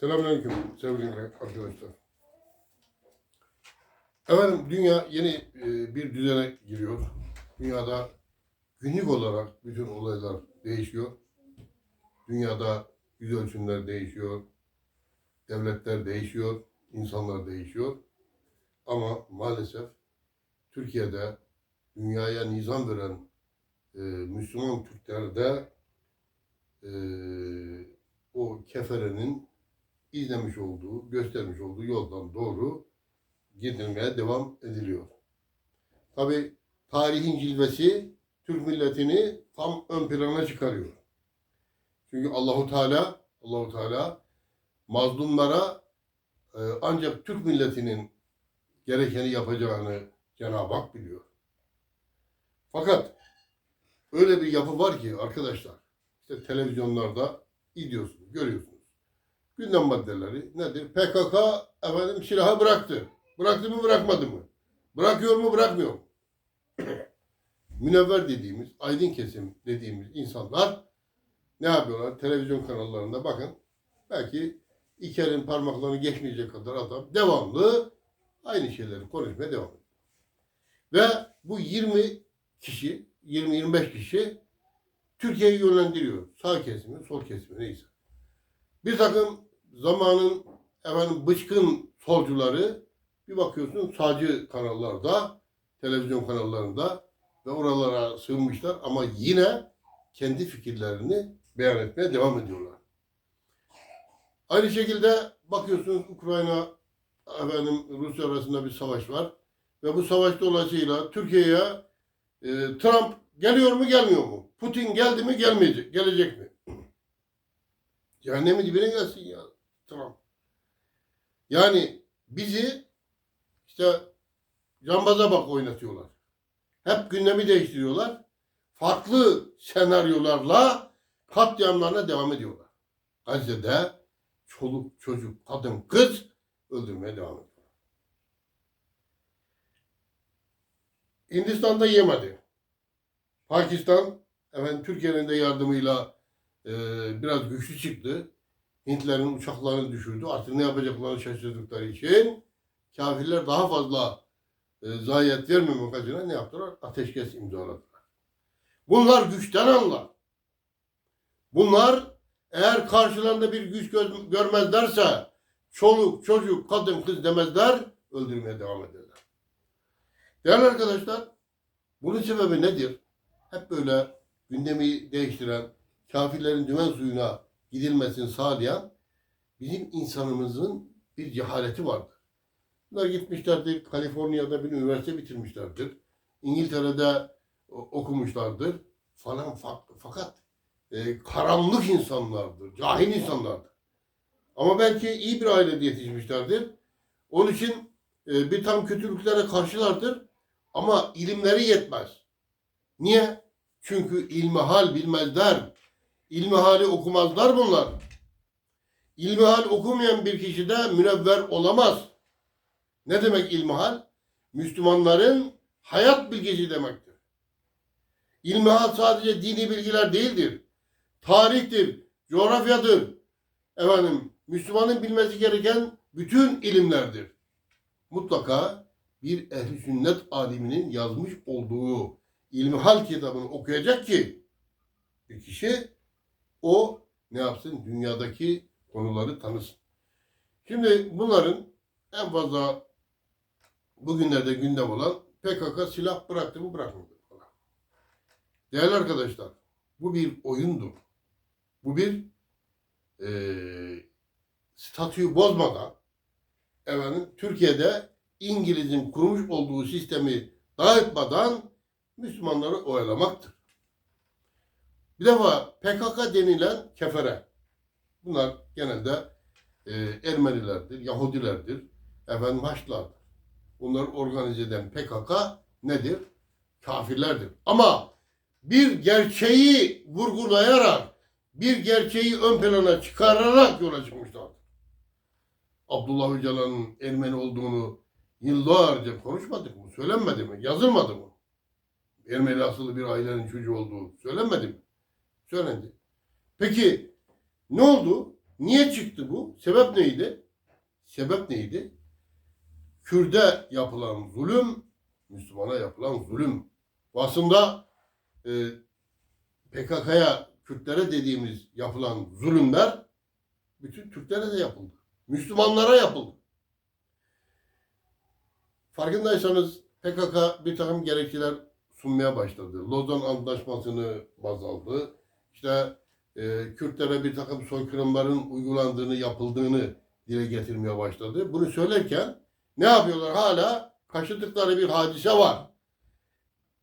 Selamünaleyküm sevgili arkadaşlar. Efendim dünya yeni e, bir düzene giriyor. Dünyada günlük olarak bütün olaylar değişiyor. Dünyada yüz ölçümler değişiyor. Devletler değişiyor. insanlar değişiyor. Ama maalesef Türkiye'de dünyaya nizam veren e, Müslüman Türklerde e, o keferenin izlemiş olduğu, göstermiş olduğu yoldan doğru gidilmeye devam ediliyor. Tabi tarihin cilvesi Türk milletini tam ön plana çıkarıyor. Çünkü Allahu Teala Allahu Teala mazlumlara e, ancak Türk milletinin gerekeni yapacağını Cenab-ı Hak biliyor. Fakat öyle bir yapı var ki arkadaşlar işte televizyonlarda izliyorsunuz, görüyorsunuz. Gündem maddeleri nedir? PKK efendim silahı bıraktı. Bıraktı mı bırakmadı mı? Bırakıyor mu bırakmıyor mu? Münevver dediğimiz, aydın kesim dediğimiz insanlar ne yapıyorlar? Televizyon kanallarında bakın. Belki iki elin parmaklarını geçmeyecek kadar adam devamlı aynı şeyleri konuşmaya devam ediyor. Ve bu 20 kişi, 20-25 kişi Türkiye'yi yönlendiriyor. Sağ kesimi, sol kesimi neyse. Bir takım zamanın efendim bıçkın solcuları bir bakıyorsun sağcı kanallarda, televizyon kanallarında ve oralara sığınmışlar ama yine kendi fikirlerini beyan etmeye devam ediyorlar. Aynı şekilde bakıyorsunuz Ukrayna efendim Rusya arasında bir savaş var ve bu savaş dolayısıyla Türkiye'ye e, Trump geliyor mu gelmiyor mu? Putin geldi mi gelmeyecek, gelecek mi? Cehennemin dibine gelsin ya Trump. Yani bizi işte cambaza bak oynatıyorlar. Hep gündemi değiştiriyorlar. Farklı senaryolarla katliamlarına devam ediyorlar. Gazze'de çoluk, çocuk, kadın, kız öldürmeye devam ediyorlar. Hindistan'da yemedi. Pakistan efendim Türkiye'nin de yardımıyla e, biraz güçlü çıktı. Hintlerin uçaklarını düşürdü. Artık ne yapacaklarını şaşırdıkları için kafirler daha fazla e, zayiat vermemek adına ne yaptılar? Ateşkes imzaladılar. Bunlar güçten anlar. Bunlar eğer karşılarında bir güç gö- görmezlerse çoluk, çocuk, kadın, kız demezler, öldürmeye devam ederler. Değerli arkadaşlar, bunun sebebi nedir? Hep böyle gündemi değiştiren, kafirlerin dümen suyuna gidilmesini sağlayan bizim insanımızın bir cehaleti vardır. Bunlar gitmişlerdir, Kaliforniya'da bir üniversite bitirmişlerdir. İngiltere'de okumuşlardır falan Fa- fakat e, karanlık insanlardır, cahil insanlardır. Ama belki iyi bir ailede yetişmişlerdir. Onun için e, bir tam kötülüklere karşılardır ama ilimleri yetmez. Niye? Çünkü ilmihal bilmezler. İlmihali okumazlar bunlar. İlmihal okumayan bir kişi de münevver olamaz. Ne demek ilmihal? Müslümanların hayat bilgisi demektir. İlmihal sadece dini bilgiler değildir. Tarihtir, coğrafyadır. Efendim, Müslümanın bilmesi gereken bütün ilimlerdir. Mutlaka bir ehli sünnet aliminin yazmış olduğu ilmihal kitabını okuyacak ki bir kişi o ne yapsın? Dünyadaki konuları tanısın. Şimdi bunların en fazla bugünlerde gündem olan PKK silah bıraktı mı bırakmadı mı. Değerli arkadaşlar bu bir oyundur. Bu bir eee statüyü bozmadan efendim, Türkiye'de İngiliz'in kurmuş olduğu sistemi dağıtmadan Müslümanları oyalamaktır. Bir defa PKK denilen kefere. Bunlar genelde e, Ermenilerdir, Yahudilerdir, efendim Haçlılardır. Bunları organize eden PKK nedir? Kafirlerdir. Ama bir gerçeği vurgulayarak, bir gerçeği ön plana çıkararak yola çıkmışlardır. Abdullah Öcalan'ın Ermeni olduğunu yıllarca konuşmadık mı? Söylenmedi mi? Yazılmadı mı? Ermeni asıllı bir ailenin çocuğu olduğu söylenmedi mi? Söylendi. Peki ne oldu? Niye çıktı bu? Sebep neydi? Sebep neydi? Kürde yapılan zulüm, Müslümana yapılan zulüm. Bu aslında e, PKK'ya, Kürtlere dediğimiz yapılan zulümler bütün Türklere de yapıldı. Müslümanlara yapıldı. Farkındaysanız PKK bir takım gerekçeler sunmaya başladı. Lozan Antlaşması'nı baz aldı. İşte e, Kürtlere bir takım soykırımların uygulandığını, yapıldığını dile getirmeye başladı. Bunu söylerken ne yapıyorlar? Hala kaşıdıkları bir hadise var.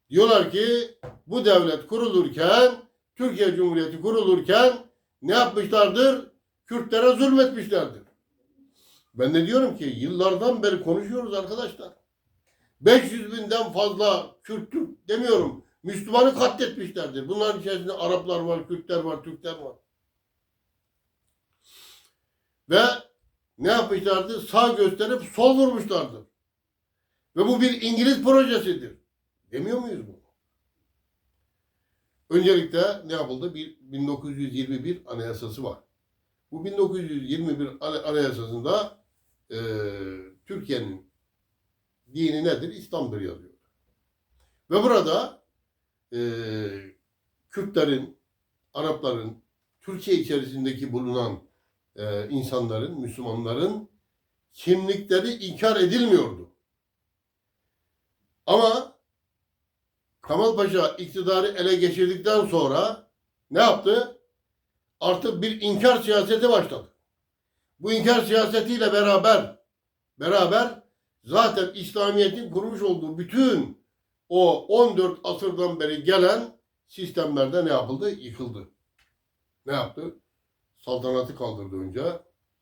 Diyorlar ki bu devlet kurulurken, Türkiye Cumhuriyeti kurulurken ne yapmışlardır? Kürtlere zulmetmişlerdir. Ben de diyorum ki yıllardan beri konuşuyoruz arkadaşlar. 500 binden fazla Kürt Türk demiyorum. Müslümanı katletmişlerdir. Bunların içerisinde Araplar var, Kürtler var, Türkler var. Ve ne yapmışlardı? Sağ gösterip sol vurmuşlardı. Ve bu bir İngiliz projesidir. Demiyor muyuz bu? Öncelikle ne yapıldı? Bir 1921 anayasası var. Bu 1921 ana- anayasasında e, Türkiye'nin dini nedir? İslam'dır yazıyor. Ve burada e, Kürtlerin, Arapların, Türkiye içerisindeki bulunan e, insanların, Müslümanların kimlikleri inkar edilmiyordu. Ama Kemal Paşa iktidarı ele geçirdikten sonra ne yaptı? Artık bir inkar siyaseti başladı. Bu inkar siyasetiyle beraber beraber zaten İslamiyet'in kurmuş olduğu bütün o 14 asırdan beri gelen sistemlerde ne yapıldı? Yıkıldı. Ne yaptı? Saltanatı kaldırdı önce.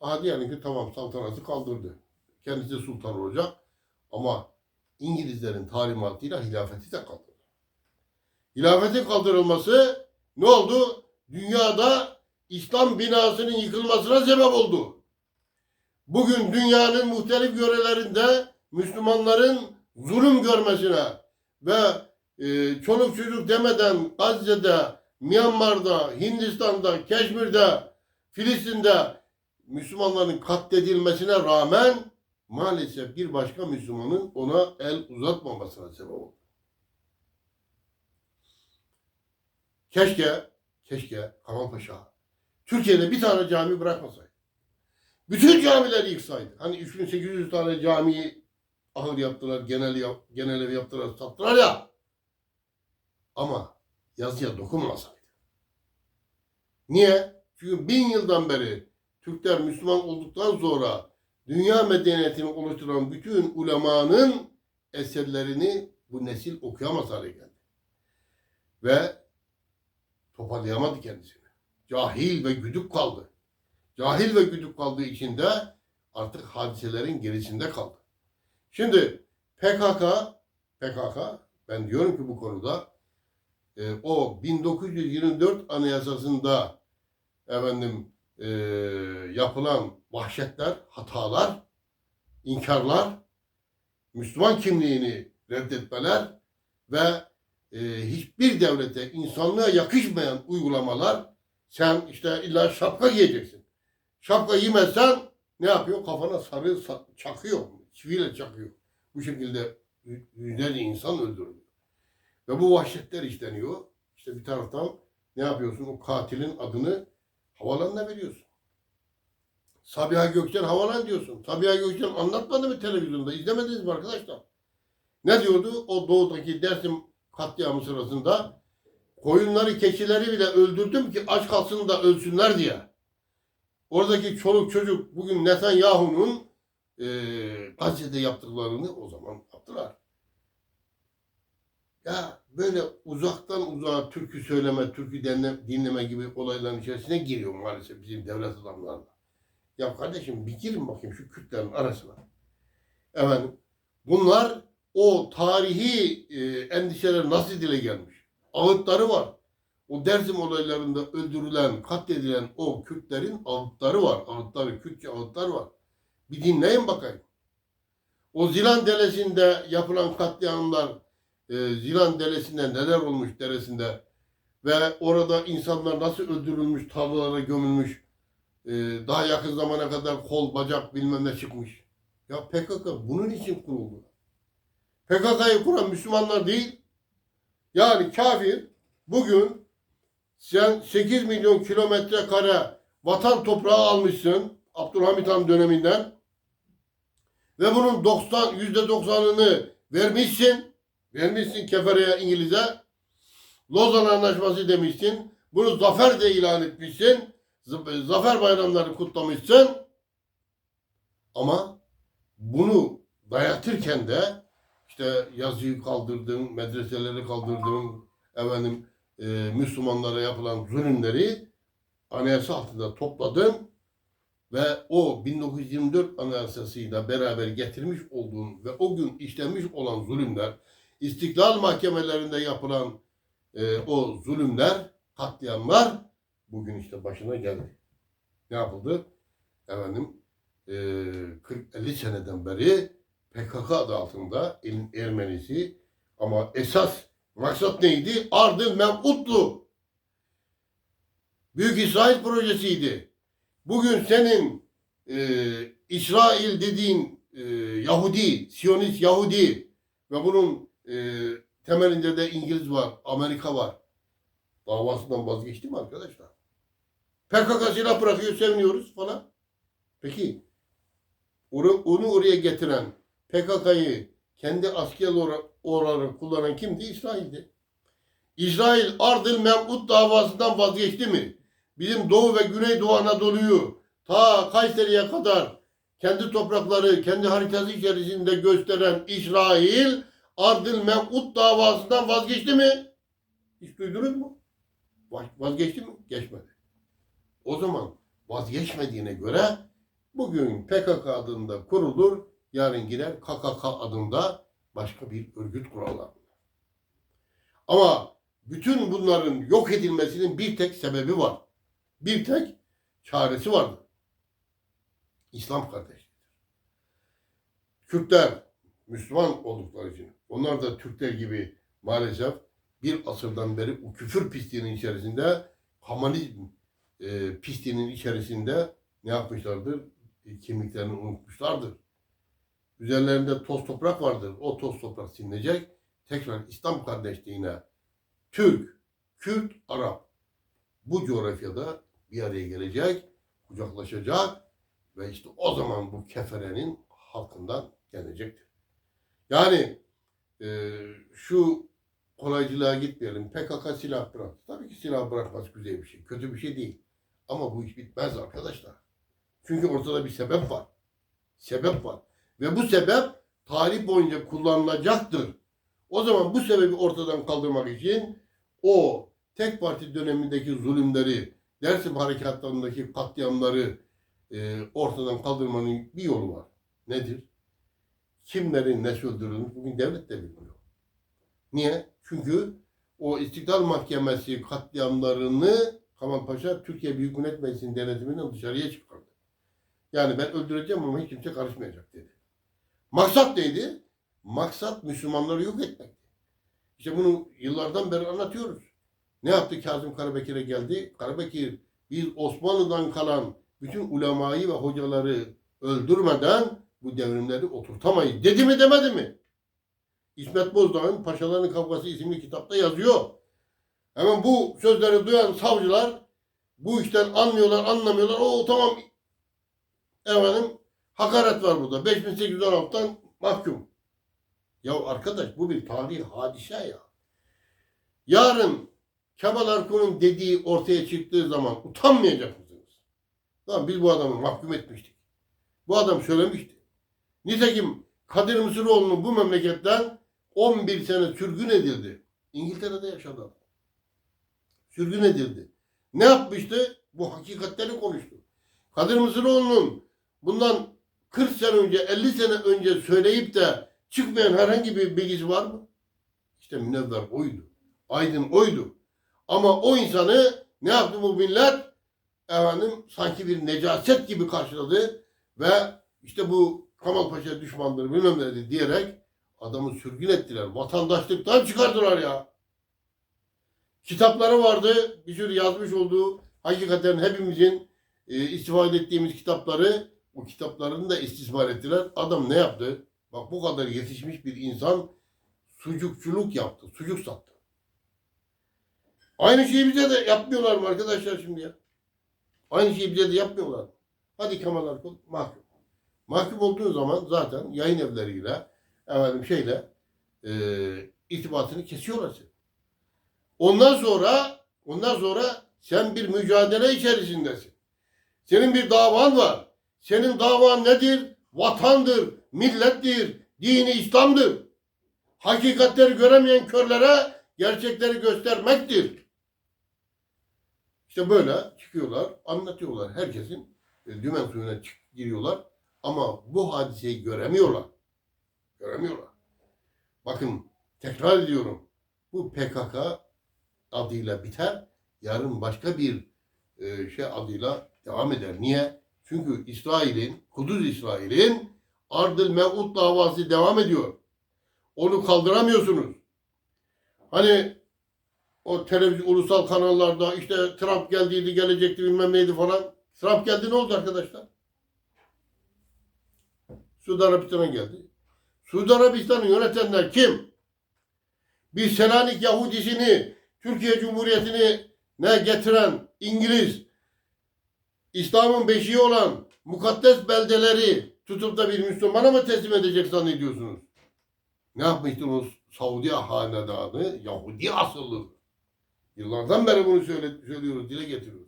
Aha diyelim ki tamam saltanatı kaldırdı. Kendisi sultan olacak. Ama İngilizlerin talimatıyla hilafeti de kaldırdı. Hilafetin kaldırılması ne oldu? Dünyada İslam binasının yıkılmasına sebep oldu. Bugün dünyanın muhtelif yörelerinde Müslümanların zulüm görmesine ve e, çoluk çocuk demeden Gazze'de, Myanmar'da, Hindistan'da, Keşmir'de, Filistin'de Müslümanların katledilmesine rağmen maalesef bir başka Müslümanın ona el uzatmamasına sebep oldu. Keşke, keşke Kemal Paşa Türkiye'de bir tane cami bırakmasaydı. Bütün camileri yıksaydı. Hani 3800 tane camiyi ahır yaptılar, genel, yap, genel ev yaptılar, sattılar ya. Ama yazıya dokunmasaydı. Niye? Çünkü bin yıldan beri Türkler Müslüman olduktan sonra dünya medeniyetini oluşturan bütün ulemanın eserlerini bu nesil okuyamaz hale geldi. Ve toparlayamadı kendisini. Cahil ve güdük kaldı. Cahil ve güdük kaldığı için de artık hadiselerin gerisinde kaldı. Şimdi PKK, PKK ben diyorum ki bu konuda e, o 1924 anayasasında efendim e, yapılan vahşetler, hatalar, inkarlar, Müslüman kimliğini reddetmeler ve e, hiçbir devlete insanlığa yakışmayan uygulamalar sen işte illa şapka giyeceksin. Şapka giymezsen ne yapıyor? Kafana sarı sa- çakıyor. Çiviyle çakıyor. Bu şekilde yü- yüzlerce insan öldürülüyor. Ve bu vahşetler işleniyor. İşte bir taraftan ne yapıyorsun? O katilin adını havalanına veriyorsun. Sabiha Gökçen havalan diyorsun. Sabiha Gökçen anlatmadı mı televizyonda? İzlemediniz mi arkadaşlar? Ne diyordu? O doğudaki Dersim katliamı sırasında koyunları, keçileri bile öldürdüm ki aç kalsın da ölsünler diye. Oradaki çoluk çocuk bugün Netanyahu'nun e, Gazze'de yaptıklarını o zaman yaptılar. Ya böyle uzaktan uzağa türkü söyleme, türkü dinle, dinleme gibi olayların içerisine giriyor maalesef bizim devlet adamlarına. Ya kardeşim bir girin bakayım şu Kürtlerin arasına. Efendim bunlar o tarihi e, endişeler nasıl dile gelmiş? Ağıtları var. O Dersim olaylarında öldürülen, katledilen o Kürtlerin ağıtları var. Ağıtları, Kürtçe ağıtlar var. Bir dinleyin bakayım. O Zilan Delesi'nde yapılan katliamlar, e, Zilan Delesi'nde neler olmuş deresinde ve orada insanlar nasıl öldürülmüş, tarlalara gömülmüş. e, daha yakın zamana kadar kol, bacak bilmem ne çıkmış. Ya PKK bunun için kuruldu. PKK'yı kuran Müslümanlar değil. Yani kafir bugün sen 8 milyon kilometre kare vatan toprağı almışsın Abdülhamit Han döneminden ve bunun 90 yüzde 90'ını vermişsin. Vermişsin Kefere'ye İngiliz'e. Lozan Anlaşması demişsin. Bunu zafer de ilan etmişsin. Z- Zafer bayramları kutlamışsın. Ama bunu dayatırken de işte yazıyı kaldırdın, medreseleri kaldırdın, efendim e, Müslümanlara yapılan zulümleri anayasa altında topladın ve o 1924 anayasasıyla beraber getirmiş olduğun ve o gün işlenmiş olan zulümler, istiklal mahkemelerinde yapılan e, o zulümler, katliamlar bugün işte başına geldi. Ne yapıldı? Efendim e, 40-50 seneden beri PKK adı altında elin Ermenisi ama esas maksat neydi? Ardıl Memutlu. Büyük İsrail projesiydi. Bugün senin e, İsrail dediğin e, Yahudi, Siyonist Yahudi ve bunun e, temelinde de İngiliz var, Amerika var. Davasından vazgeçti mi arkadaşlar? PKK silah bırakıyor, seviniyoruz falan. Peki onu, oraya getiren PKK'yı kendi asker olarak kullanan kimdi? İsrail'di. İsrail Ardıl Memut davasından vazgeçti mi? Bizim Doğu ve Güneydoğu Anadolu'yu ta Kayseri'ye kadar kendi toprakları, kendi haritası içerisinde gösteren İsrail Ardıl Memut davasından vazgeçti mi? Hiç duydunuz mu? Vaz- Vazgeçti mi? Geçmedi. O zaman vazgeçmediğine göre bugün PKK adında kurulur, yarın girer KKK adında başka bir örgüt kurarlar. Ama bütün bunların yok edilmesinin bir tek sebebi var. Bir tek çaresi vardır. İslam kardeşliğidir. Kürtler Müslüman oldukları için onlar da Türkler gibi maalesef bir asırdan beri o küfür pisliğinin içerisinde Kamalizm e, pisliğinin içerisinde ne yapmışlardır? E, kimliklerini unutmuşlardır. Üzerlerinde toz toprak vardır. O toz toprak silinecek. Tekrar İslam kardeşliğine Türk, Kürt, Arap bu coğrafyada bir araya gelecek, kucaklaşacak ve işte o zaman bu keferenin halkından gelecektir. Yani e, şu kolaycılığa gitmeyelim. PKK silah bıraktı. Tabii ki silah bırakması güzel bir şey. Kötü bir şey değil. Ama bu iş bitmez arkadaşlar. Çünkü ortada bir sebep var. Sebep var. Ve bu sebep tarih boyunca kullanılacaktır. O zaman bu sebebi ortadan kaldırmak için o tek parti dönemindeki zulümleri, Dersim harekatlarındaki katliamları e, ortadan kaldırmanın bir yolu var. Nedir? Kimlerin ne öldürüldüğünü bugün devlet de bilmiyor. Niye? Çünkü o İstiklal Mahkemesi katliamlarını Kamal Paşa Türkiye Büyük Millet Meclisi'nin denetiminden dışarıya çıkardı. Yani ben öldüreceğim ama hiç kimse karışmayacak dedi. Maksat neydi? Maksat Müslümanları yok etmekti. İşte bunu yıllardan beri anlatıyoruz. Ne yaptı Kazım Karabekir'e geldi? Karabekir biz Osmanlı'dan kalan bütün ulemayı ve hocaları öldürmeden bu devrimleri oturtamayız. Dedi mi demedi mi? İsmet Bozdağ'ın Paşaların Kavgası isimli kitapta yazıyor. Hemen bu sözleri duyan savcılar bu işten anlıyorlar, anlamıyorlar. O tamam efendim hakaret var burada. 5816'dan mahkum. Ya arkadaş bu bir tarihi hadise ya. Yarın Kemal Arkun'un dediği ortaya çıktığı zaman utanmayacak mısınız? Lan biz bu adamı mahkum etmiştik. Bu adam söylemişti. Nitekim Kadir Mısıroğlu'nun bu memleketten 11 sene sürgün edildi. İngiltere'de yaşadı adam. Sürgün edildi. Ne yapmıştı? Bu hakikatleri konuştu. Kadir Mısıroğlu'nun bundan 40 sene önce, 50 sene önce söyleyip de çıkmayan herhangi bir bilgisi var mı? İşte münevver oydu. Aydın oydu. Ama o insanı ne yaptı bu millet? Efendim sanki bir necaset gibi karşıladı ve işte bu Kemal Paşa düşmanları bilmem ne diyerek adamı sürgün ettiler. Vatandaşlıktan çıkardılar ya. Kitapları vardı. Bir sürü yazmış olduğu hakikaten hepimizin e, istifade ettiğimiz kitapları o kitaplarını da istismar ettiler. Adam ne yaptı? Bak bu kadar yetişmiş bir insan sucukçuluk yaptı. Sucuk sattı. Aynı şeyi bize de yapmıyorlar mı arkadaşlar şimdi ya? Aynı şeyi bize de yapmıyorlar. Hadi Kemal Arkol mahkum. Mahkum olduğu zaman zaten yayın evleriyle efendim şeyle e, irtibatını kesiyorlar seni. Ondan sonra ondan sonra sen bir mücadele içerisindesin. Senin bir davan var. Senin davan nedir? Vatandır, millettir, dini İslam'dır. Hakikatleri göremeyen körlere gerçekleri göstermektir. İşte böyle çıkıyorlar, anlatıyorlar. Herkesin e, dümen suyuna giriyorlar. Ama bu hadiseyi göremiyorlar. Göremiyorlar. Bakın tekrar ediyorum. Bu PKK adıyla biter. Yarın başka bir e, şey adıyla devam eder. Niye? Çünkü İsrail'in, Kudüs İsrail'in Ardıl Mev'ud davası devam ediyor. Onu kaldıramıyorsunuz. Hani o televizyon ulusal kanallarda işte Trump geldiydi, gelecekti bilmem neydi falan. Trump geldi ne oldu arkadaşlar? Suudi Arabistan'a geldi. Suudi Arabistan'ı yönetenler kim? Bir Selanik Yahudisini Türkiye Cumhuriyeti'ni ne getiren İngiliz, İslam'ın beşiği olan mukaddes beldeleri tutup da bir Müslümana mı teslim edecek zannediyorsunuz? Ne yapmıştır o Saudi hanedanı? Yahudi asıllı. Yıllardan beri bunu söyle, söylüyoruz, dile getiriyoruz.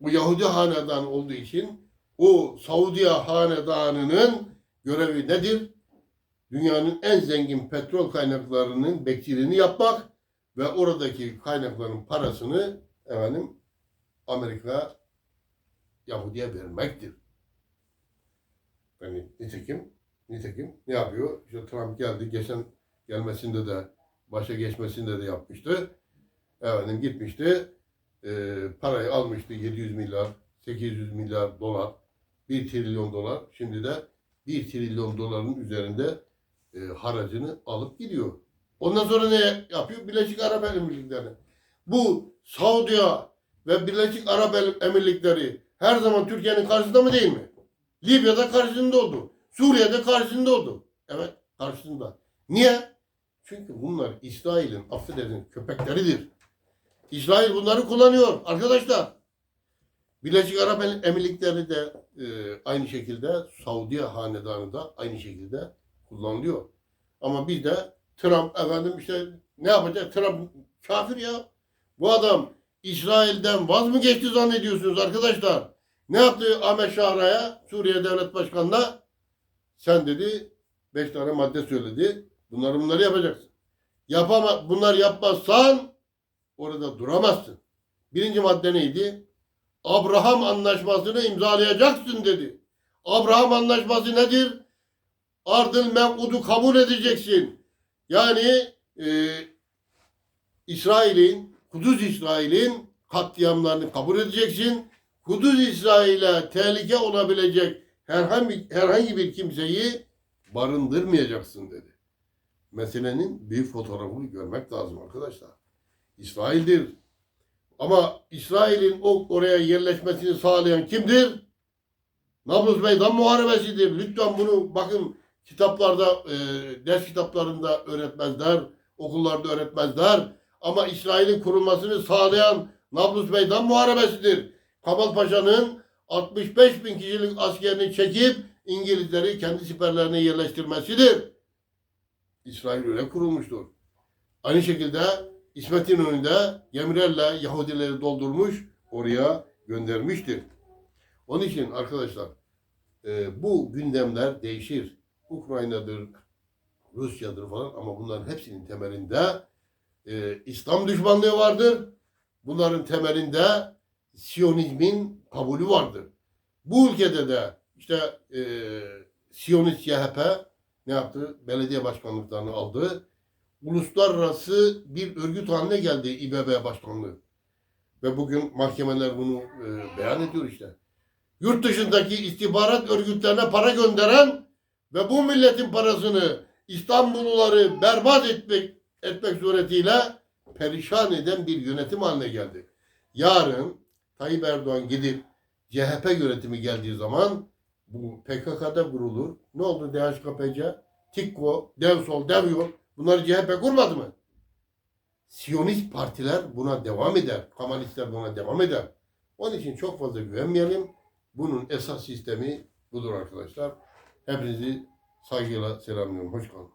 Bu Yahudi hanedanı olduğu için o Saudi hanedanının görevi nedir? Dünyanın en zengin petrol kaynaklarının bekçiliğini yapmak ve oradaki kaynakların parasını efendim Amerika Yahudi'ye vermektir. Yani nitekim nitekim ne yapıyor? İşte Trump geldi. Geçen gelmesinde de başa geçmesinde de yapmıştı. Efendim gitmişti. e, parayı almıştı 700 milyar, 800 milyar dolar, 1 trilyon dolar. Şimdi de 1 trilyon doların üzerinde e, haracını alıp gidiyor. Ondan sonra ne yapıyor? Birleşik Arap Emirlikleri. Bu Saudiya ve Birleşik Arap Emirlikleri her zaman Türkiye'nin karşısında mı değil mi? Libya'da karşısında oldu. Suriye'de karşısında oldu. Evet karşısında. Niye? Çünkü bunlar İsrail'in affedersiniz köpekleridir. İsrail bunları kullanıyor arkadaşlar. Birleşik Arap Emirlikleri de e, aynı şekilde Saudiye hanedanı da aynı şekilde kullanılıyor. Ama biz de Trump efendim işte ne yapacak? Trump kafir ya. Bu adam İsrail'den vaz mı geçti zannediyorsunuz arkadaşlar? Ne yaptı Ahmet Şahra'ya Suriye Devlet Başkanı'na? Sen dedi beş tane madde söyledi. Bunları bunları yapacaksın. Yapama, bunlar yapmazsan orada duramazsın. Birinci madde neydi? Abraham anlaşmasını imzalayacaksın dedi. Abraham anlaşması nedir? Ardıl mev'udu kabul edeceksin. Yani e, İsrail'in, Kudüs İsrail'in katliamlarını kabul edeceksin. Kudüs İsrail'e tehlike olabilecek herhangi, herhangi bir kimseyi barındırmayacaksın dedi. Meselenin bir fotoğrafını görmek lazım arkadaşlar. İsrail'dir. Ama İsrail'in o oraya yerleşmesini sağlayan kimdir? Nablus Meydan Muharebesi'dir. Lütfen bunu bakın kitaplarda, e, ders kitaplarında öğretmezler, okullarda öğretmezler. Ama İsrail'in kurulmasını sağlayan Nablus Meydan Muharebesi'dir. Kamal Paşa'nın 65 bin kişilik askerini çekip İngilizleri kendi siperlerine yerleştirmesidir. İsrail öyle kurulmuştur. Aynı şekilde İsmet İnönü de gemilerle Yahudileri doldurmuş, oraya göndermiştir. Onun için arkadaşlar e, bu gündemler değişir. Ukrayna'dır, Rusya'dır falan ama bunların hepsinin temelinde e, İslam düşmanlığı vardır. Bunların temelinde Siyonizmin kabulü vardır. Bu ülkede de işte e, Siyonist CHP ne yaptı? Belediye başkanlıklarını aldı. Uluslararası bir örgüt haline geldi İBB başkanlığı. Ve bugün mahkemeler bunu e, beyan ediyor işte. Yurt dışındaki istihbarat örgütlerine para gönderen ve bu milletin parasını İstanbulluları berbat etmek etmek suretiyle perişan eden bir yönetim haline geldi. Yarın Tayyip Erdoğan gidip CHP yönetimi geldiği zaman bu PKK'da kurulur. Ne oldu DHKPC? TİKKO, DEVSOL, DEVYOL bunları CHP kurmadı mı? Siyonist partiler buna devam eder. Kemalistler buna devam eder. Onun için çok fazla güvenmeyelim. Bunun esas sistemi budur arkadaşlar. Hepinizi saygıyla selamlıyorum. Hoş kalın.